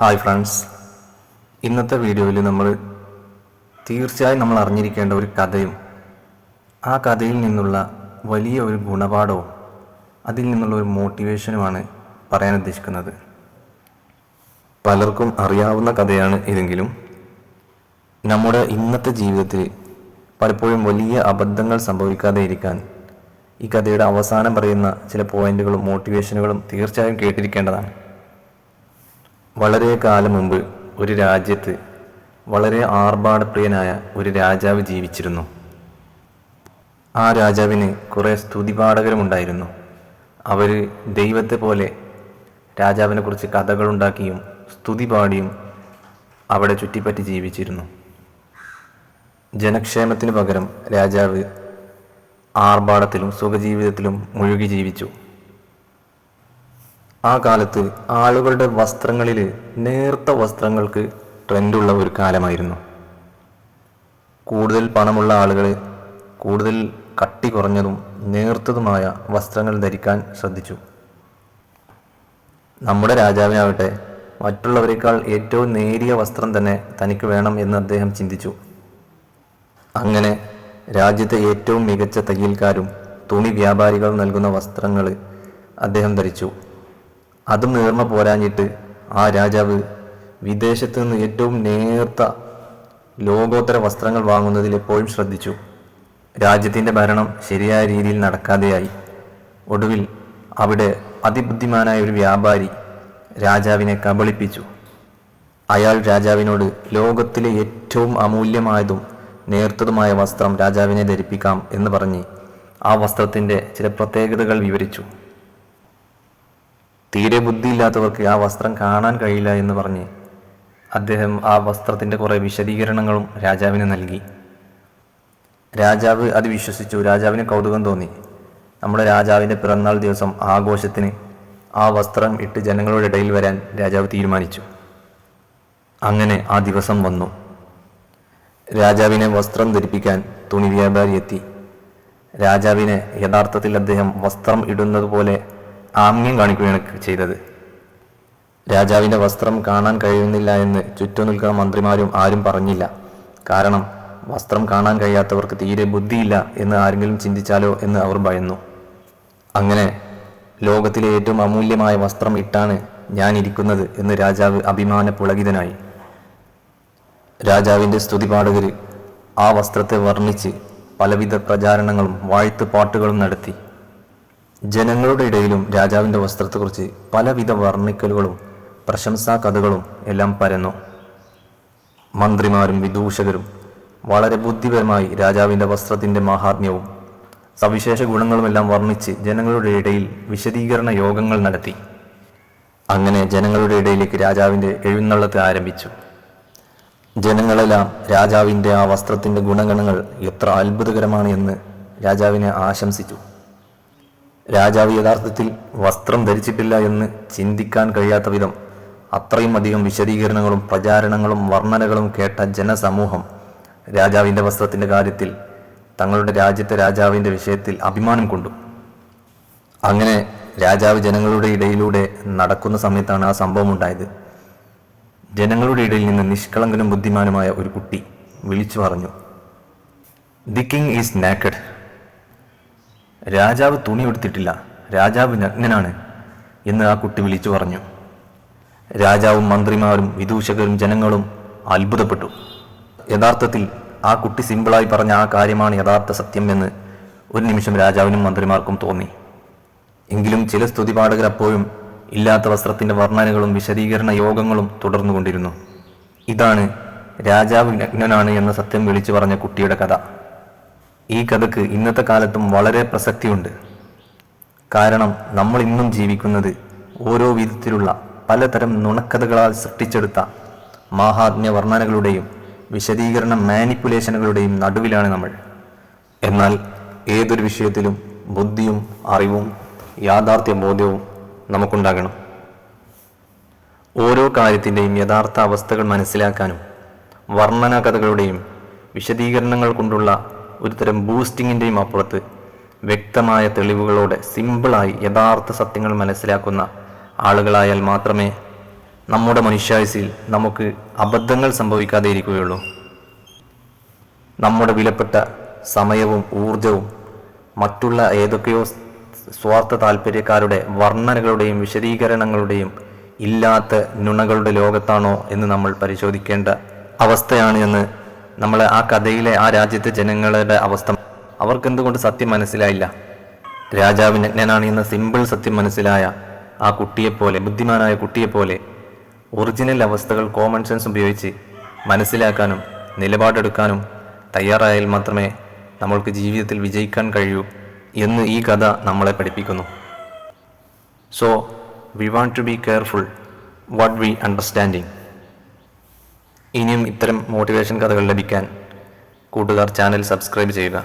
Hi friends. ഇന്നത്തെ വീഡിയോയിൽ നമ്മൾ തീർച്ചയായും നമ്മൾ അറിഞ്ഞിരിക്കേണ്ട ഒരു കഥയും ആ കഥയിൽ നിന്നുള്ള വലിയ ഒരു ഗുണപാഠവും അതിൽ നിന്നുള്ള ഒരു മോട്ടിവേഷനുമാണ് പറയാൻ ഉദ്ദേശിക്കുന്നത്. പലർക്കും അറിയാവുന്ന കഥയാണ് ഇതെങ്കിലും നമ്മുടെ ഇന്നത്തെ ജീവിതത്തിൽ പലപ്പോഴും വലിയ അബദ്ധങ്ങൾ സംഭവിക്കാതെ ഇരിക്കാൻ ഈ കഥയുടെ അവസാനം പറയുന്ന ചില പോയിന്റുകളും മോട്ടിവേഷനുകളും തീർച്ചയായും കേട്ടിരിക്കേണ്ടതാണ്. വളരെ കാലം മുമ്പ് ഒരു രാജ്യത്ത് വളരെ ആർഭാടപ്രിയനായ ഒരു രാജാവ് ജീവിച്ചിരുന്നു. ആ രാജാവിന് കുറേ സ്തുതിപാഠകരുമുണ്ടായിരുന്നു. അവർ ദൈവത്തെ പോലെ രാജാവിനെ കുറിച്ച് കഥകളുണ്ടാക്കിയും സ്തുതി പാടിയും അവിടെ ചുറ്റിപ്പറ്റി ജീവിച്ചിരുന്നു. ജനക്ഷേമത്തിനു പകരം രാജാവ് ആർഭാടത്തിലും സുഖജീവിതത്തിലും മുഴുകി ജീവിച്ചു. ആ കാലത്ത് ആളുകളുടെ വസ്ത്രങ്ങളിൽ നേർത്ത വസ്ത്രങ്ങൾക്ക് ട്രെൻഡുള്ള ഒരു കാലമായിരുന്നു. കൂടുതൽ പണമുള്ള ആളുകൾ കൂടുതൽ കട്ടി കുറഞ്ഞതും നേർത്തതുമായ വസ്ത്രങ്ങൾ ധരിക്കാൻ ശ്രദ്ധിച്ചു. നമ്മുടെ രാജാവിനാവട്ടെ മറ്റുള്ളവരെക്കാൾ ഏറ്റവും നേരിയ വസ്ത്രം തന്നെ തനിക്ക് വേണം എന്ന് അദ്ദേഹം ചിന്തിച്ചു. അങ്ങനെ രാജ്യത്തെ ഏറ്റവും മികച്ച തയ്യൽക്കാരും തുണി വ്യാപാരികളും നൽകുന്ന വസ്ത്രങ്ങൾ അദ്ദേഹം ധരിച്ചു. അതും നേർമ പോരാഞ്ഞിട്ട് ആ രാജാവ് വിദേശത്ത് നിന്ന് ഏറ്റവും നേർത്ത ലോകോത്തര വസ്ത്രങ്ങൾ വാങ്ങുന്നതിൽ എപ്പോഴും ശ്രദ്ധിച്ചു. രാജ്യത്തിന്റെ ഭരണം ശരിയായ രീതിയിൽ നടക്കാതെയായി. ഒടുവിൽ അവിടെ അതിബുദ്ധിമാനായ ഒരു വ്യാപാരി രാജാവിനെ കബളിപ്പിച്ചു. അയാൾ രാജാവിനോട് ലോകത്തിലെ ഏറ്റവും അമൂല്യമായതും നേർത്തതുമായ വസ്ത്രം രാജാവിനെ ധരിപ്പിക്കാം എന്ന് പറഞ്ഞ് ആ വസ്ത്രത്തിന്റെ ചില പ്രത്യേകതകൾ വിവരിച്ചു. തീരെ ബുദ്ധിയില്ലാത്തവർക്ക് ആ വസ്ത്രം കാണാൻ കഴിയില്ല എന്ന് പറഞ്ഞ് അദ്ദേഹം ആ വസ്ത്രത്തിന്റെ കുറേ വിശദീകരണങ്ങളും രാജാവിന് നൽകി. രാജാവ് അത് വിശ്വസിച്ചു. രാജാവിന് കൗതുകം തോന്നി. നമ്മുടെ രാജാവിന്റെ പിറന്നാൾ ദിവസം ആഘോഷത്തിന് ആ വസ്ത്രം ഇട്ട് ജനങ്ങളുടെ ഇടയിൽ വരാൻ രാജാവ് തീരുമാനിച്ചു. അങ്ങനെ ആ ദിവസം വന്നു. രാജാവിനെ വസ്ത്രം ധരിപ്പിക്കാൻ തുണി വ്യാപാരി എത്തി. രാജാവിനെ യഥാർത്ഥത്തിൽ അദ്ദേഹം വസ്ത്രം ഇടുന്നത് പോലെ ആംഗ്യം കാണിക്കുകയാണ് ചെയ്തത്. രാജാവിന്റെ വസ്ത്രം കാണാൻ കഴിയുന്നില്ല എന്ന് ചുറ്റും നിൽക്കുന്ന മന്ത്രിമാരും ആരും പറഞ്ഞില്ല. കാരണം വസ്ത്രം കാണാൻ കഴിയാത്തവർക്ക് തീരെ ബുദ്ധിയില്ല എന്ന് ആരെങ്കിലും ചിന്തിച്ചാലോ എന്ന് അവർ ഭയന്നു. അങ്ങനെ ലോകത്തിലെ ഏറ്റവും അമൂല്യമായ വസ്ത്രം ഇട്ടാണ് ഞാൻ ഇരിക്കുന്നത് എന്ന് രാജാവ് അഭിമാന പുളകിതനായി. രാജാവിന്റെ സ്തുതിപാഠകർ ആ വസ്ത്രത്തെ വർണിച്ച് പലവിധ പ്രചാരണങ്ങളും വാഴ്ത്തുപാട്ടുകളും നടത്തി. ജനങ്ങളുടെ ഇടയിലും രാജാവിന്റെ വസ്ത്രത്തെക്കുറിച്ച് പലവിധ വർണിക്കലുകളും പ്രശംസാ കഥകളും എല്ലാം പരന്നു. മന്ത്രിമാരും വിദൂഷകരും വളരെ ബുദ്ധിപരമായി രാജാവിന്റെ വസ്ത്രത്തിന്റെ മാഹാത്മ്യവും സവിശേഷ ഗുണങ്ങളുമെല്ലാം വർണിച്ച് ജനങ്ങളുടെ ഇടയിൽ വിശദീകരണ യോഗങ്ങൾ നടത്തി. അങ്ങനെ ജനങ്ങളുടെ ഇടയിലേക്ക് രാജാവിന്റെ എഴുന്നള്ളത്ത് ആരംഭിച്ചു. ജനങ്ങളെല്ലാം രാജാവിന്റെ ആ വസ്ത്രത്തിന്റെ ഗുണഗണങ്ങൾ എത്ര അത്ഭുതകരമാണ് എന്ന് രാജാവിനെ ആശംസിച്ചു. രാജാവ് യഥാർത്ഥത്തിൽ വസ്ത്രം ധരിച്ചിട്ടില്ല എന്ന് ചിന്തിക്കാൻ കഴിയാത്ത വിധം അത്രയും അധികം വിശദീകരണങ്ങളും പ്രചാരണങ്ങളും വർണനകളും കേട്ട ജനസമൂഹം രാജാവിന്റെ വസ്ത്രത്തിന്റെ കാര്യത്തിൽ തങ്ങളുടെ രാജ്യത്തെ രാജാവിന്റെ വിഷയത്തിൽ അഭിമാനം കൊണ്ടു. അങ്ങനെ രാജാവ് ജനങ്ങളുടെ ഇടയിലൂടെ നടക്കുന്ന സമയത്താണ് ആ സംഭവം ഉണ്ടായത് ജനങ്ങളുടെ ഇടയിൽ നിന്ന് നിഷ്കളങ്കനും ബുദ്ധിമാനുമായ ഒരു കുട്ടി വിളിച്ചു പറഞ്ഞു ദി കിങ് ഈസ് നാക്കഡ്. രാജാവ് തുണി എടുത്തിട്ടില്ല രാജാവ് നഗ്നനാണ് എന്ന് ആ കുട്ടി വിളിച്ചു പറഞ്ഞു. രാജാവും മന്ത്രിമാരും വിദൂഷകരും ജനങ്ങളും അത്ഭുതപ്പെട്ടു. യഥാർത്ഥത്തിൽ ആ കുട്ടി സിമ്പിളായി പറഞ്ഞ ആ കാര്യമാണ് യഥാർത്ഥ സത്യം എന്ന് ഒരു നിമിഷം രാജാവിനും മന്ത്രിമാർക്കും തോന്നി. എങ്കിലും ചില സ്തുതിപാഠകർ അപ്പോഴും ഇല്ലാത്ത വസ്ത്രത്തിന്റെ വർണനകളും വിശദീകരണ യോഗങ്ങളും തുടർന്നുകൊണ്ടിരുന്നു. ഇതാണ് രാജാവ് നഗ്നനാണ് എന്ന സത്യം വിളിച്ചു പറഞ്ഞ കുട്ടിയുടെ കഥ. ഈ കഥക്ക് ഇന്നത്തെ കാലത്തും വളരെ പ്രസക്തിയുണ്ട്. കാരണം നമ്മൾ ഇന്നും ജീവിക്കുന്നത് ഓരോ വിധത്തിലുള്ള പലതരം നുണക്കഥകളാൽ സൃഷ്ടിച്ചെടുത്ത മാഹാത്മ്യ വർണനകളുടെയും വിശദീകരണ മാനിപ്പുലേഷനുകളുടെയും നടുവിലാണ് നമ്മൾ. എന്നാൽ ഏതൊരു വിഷയത്തിലും ബുദ്ധിയും അറിവും യാഥാർത്ഥ്യ ബോധ്യവും നമുക്കുണ്ടാകണം. ഓരോ കാര്യത്തിന്റെയും യഥാർത്ഥ അവസ്ഥകൾ മനസ്സിലാക്കാനും വർണന കഥകളുടെയും വിശദീകരണങ്ങൾ കൊണ്ടുള്ള ഒരുതരം ബൂസ്റ്റിങ്ങിന്റെയും അപ്പുറത്ത് വ്യക്തമായ തെളിവുകളോടെ സിമ്പിളായി യഥാർത്ഥ സത്യങ്ങൾ മനസ്സിലാക്കുന്ന ആളുകളായാൽ മാത്രമേ നമ്മുടെ മനുഷ്യായുസിൽ നമുക്ക് അബദ്ധങ്ങൾ സംഭവിക്കാതെ ഇരിക്കുകയുള്ളൂ നമ്മുടെ വിലപ്പെട്ട സമയവും ഊർജവും മറ്റുള്ള ഏതൊക്കെയോ സ്വാർത്ഥ താല്പര്യക്കാരുടെ വർണനകളുടെയും വിശദീകരണങ്ങളുടെയും ഇല്ലാത്ത നുണകളുടെ ലോകത്താണോ എന്ന് നമ്മൾ പരിശോധിക്കേണ്ട അവസ്ഥയാണ് എന്ന് നമ്മളെ ആ കഥയിലെ ആ രാജ്യത്തെ ജനങ്ങളുടെ അവസ്ഥ. അവർക്ക് എന്തുകൊണ്ട് സത്യം മനസ്സിലായില്ല? രാജാവിന് അജ്ഞനാണ് എന്ന സിമ്പിൾ സത്യം മനസ്സിലായ ആ കുട്ടിയെപ്പോലെ ബുദ്ധിമാനായ കുട്ടിയെപ്പോലെ ഒറിജിനൽ അവസ്ഥകൾ കോമൺ സെൻസ് ഉപയോഗിച്ച് മനസ്സിലാക്കാനും നിലപാടെടുക്കാനും തയ്യാറായാൽ മാത്രമേ നമ്മൾക്ക് ജീവിതത്തിൽ വിജയിക്കാൻ കഴിയൂ എന്ന് ഈ കഥ നമ്മളെ പഠിപ്പിക്കുന്നു. So we want to be careful what we understanding ഇനിയും ഇത്തരം മോട്ടിവേഷൻ കഥകൾ ലഭിക്കാൻ കൂട്ടുകാർ ചാനൽ സബ്സ്ക്രൈബ് ചെയ്യുക.